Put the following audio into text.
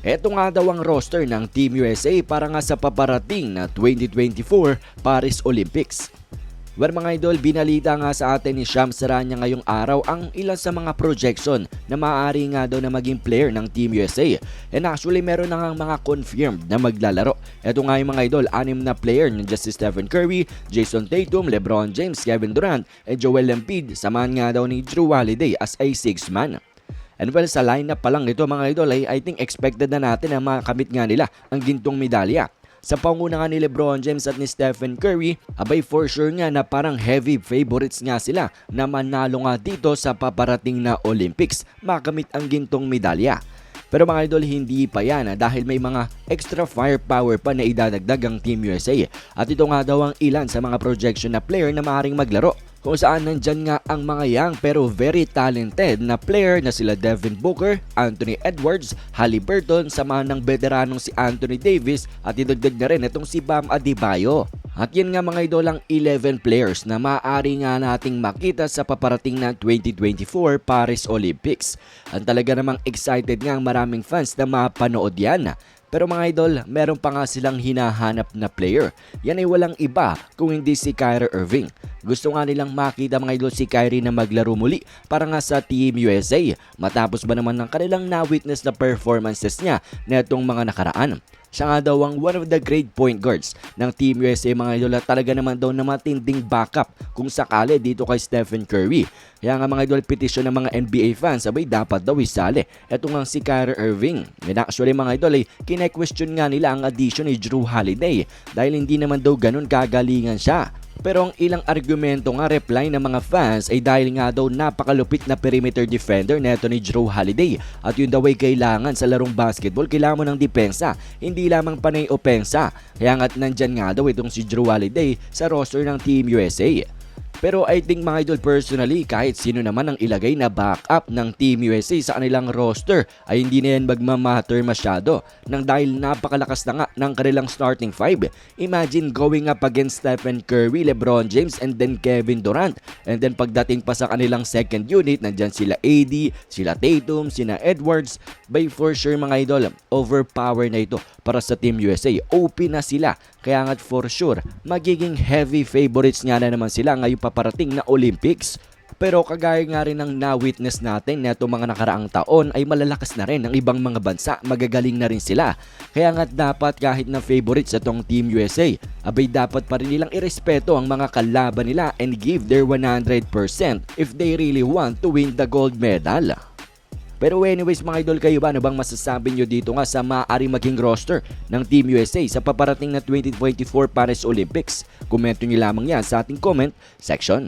Ito nga daw ang roster ng Team USA para nga sa paparating na 2024 Paris Olympics. Well mga idol, binalita nga sa atin ni Sham Saranya ngayong araw ang ilan sa mga projection na maaari nga daw na maging player ng Team USA. And actually meron na nga mga confirmed na maglalaro. Ito nga yung mga idol, anim na player nandiyan si Stephen Curry, Jason Tatum, LeBron James, Kevin Durant, and Joel Embiid. Samahan nga daw ni Drew Holiday as a six man. And well, sa lineup pa lang nito mga idol ay I think expected na natin na makamit nga nila ang gintong medalya. Sa panguna nga ni Lebron James at ni Stephen Curry, abay for sure nga na parang heavy favorites nga sila na manalo nga dito sa paparating na Olympics makamit ang gintong medalya. Pero mga idol, hindi pa yan ah, dahil may mga extra firepower pa na idadagdag ang Team USA. At ito nga daw ang ilan sa mga projection na player na maaaring maglaro kung saan nandyan nga ang mga young pero very talented na player na sila Devin Booker, Anthony Edwards, Halliburton, samahan ng veteranong si Anthony Davis at idagdag na rin itong si Bam Adebayo. At yan nga mga idol ang 11 players na maaari nga nating makita sa paparating na 2024 Paris Olympics. Ang talaga namang excited nga ang maraming fans na mapanood yan. Pero mga idol, meron pa nga silang hinahanap na player. Yan ay walang iba kung hindi si Kyrie Irving. Gusto nga nilang makita mga idol si Kyrie na maglaro muli para nga sa Team USA. Matapos ba naman ng kanilang na-witness na performances niya na itong mga nakaraan. Siya nga daw ang one of the great point guards ng Team USA mga idol at talaga naman daw na matinding backup kung sakali dito kay Stephen Curry. Kaya nga mga idol petition ng mga NBA fans sabay dapat daw isali. Ito nga si Kyrie Irving. And actually mga idol ay kine-question nga nila ang addition ni Drew Holiday dahil hindi naman daw ganun kagalingan siya. Pero ang ilang argumento nga reply ng mga fans ay dahil nga daw napakalupit na perimeter defender neto ni Drew Holiday at yun daw ay kailangan sa larong basketball kailangan mo ng depensa hindi lamang panay opensa kaya nga't nandyan nga daw itong si Drew Holiday sa roster ng Team USA. Pero I think mga idol personally kahit sino naman ang ilagay na backup ng Team USA sa kanilang roster ay hindi na yan magmamatter masyado nang dahil napakalakas na nga ng kanilang starting five. Imagine going up against Stephen Curry, LeBron James and then Kevin Durant. And then pagdating pa sa kanilang second unit, nandyan sila AD, sila Tatum, sina Edwards. By for sure mga idol, overpower na ito para sa Team USA. OP na sila. Kaya nga't for sure, magiging heavy favorites nga na naman sila ngayong paparating na Olympics. Pero kagaya nga rin ng na-witness natin na itong mga nakaraang taon ay malalakas na rin ang ibang mga bansa, magagaling na rin sila. Kaya nga dapat kahit na favorites itong Team USA, abay dapat pa rin nilang irespeto ang mga kalaban nila and give their 100% if they really want to win the gold medal. Pero anyways mga idol kayo ba ano bang masasabi nyo dito nga sa maaaring maging roster ng Team USA sa paparating na 2024 Paris Olympics? Komento nyo lamang yan sa ating comment section.